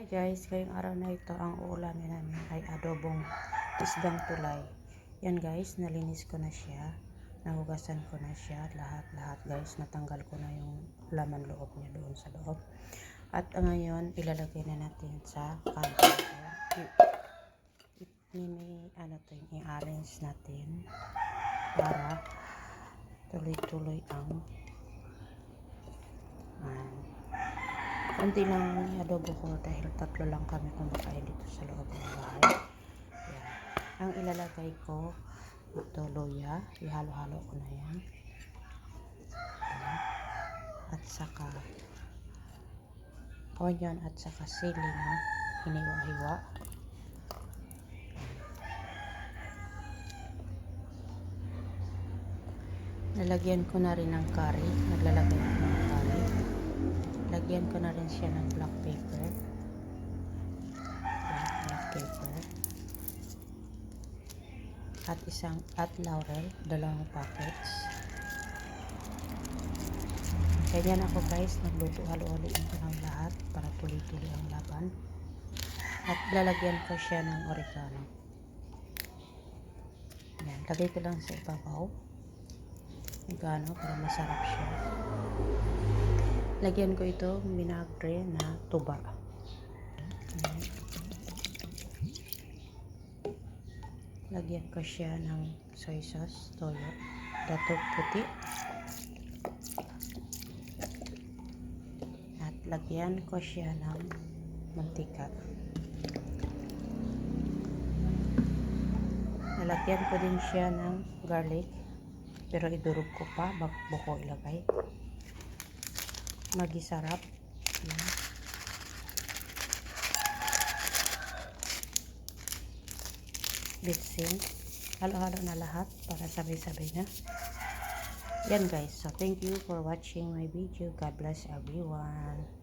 Hi guys, ngayong araw na ito ang uulamin namin ay adobong isdang tulay. Yan guys, nalinis ko na siya. Nahugasan ko na siya. Lahat-lahat guys, natanggal ko na yung laman loob niya doon sa loob. At ngayon, ilalagay na natin sa kanto. Mimi, ano to yung i-arrange natin para tuloy-tuloy ang Kunti lang adobo ko dahil tatlo lang kami kumakain dito sa loob ng bahay. Yan. Ang ilalagay ko, ito luya. Ihalo-halo ko na yan. Yan. At saka onion at saka sili na hiniwa-hiwa. Lalagyan ko na rin ng curry. Naglalagay ko ng curry. Lagyan ko na rin siya ng black. Yan, black pepper. At isang at laurel, dalawang packets. Ganyan ako guys, nagluto halo-haloin ko ng lahat para tuloy-tuloy ang laban. At lalagyan ko siya ng oregano. Yan, lagay ko lang sa ibabaw. Oregano para masarap siya. Lagyan ko ito vinagre na tuba. Lagyan ko siya ng soy sauce, toyo, dato puti. At lagyan ko siya ng mantika. Lalagyan ko din siya ng garlic. Pero idurog ko pa bago ko ilagay magisarap. Yan. Bitsin. Halo-halo na lahat para sabay-sabay na. Yan guys. So, thank you for watching my video. God bless everyone.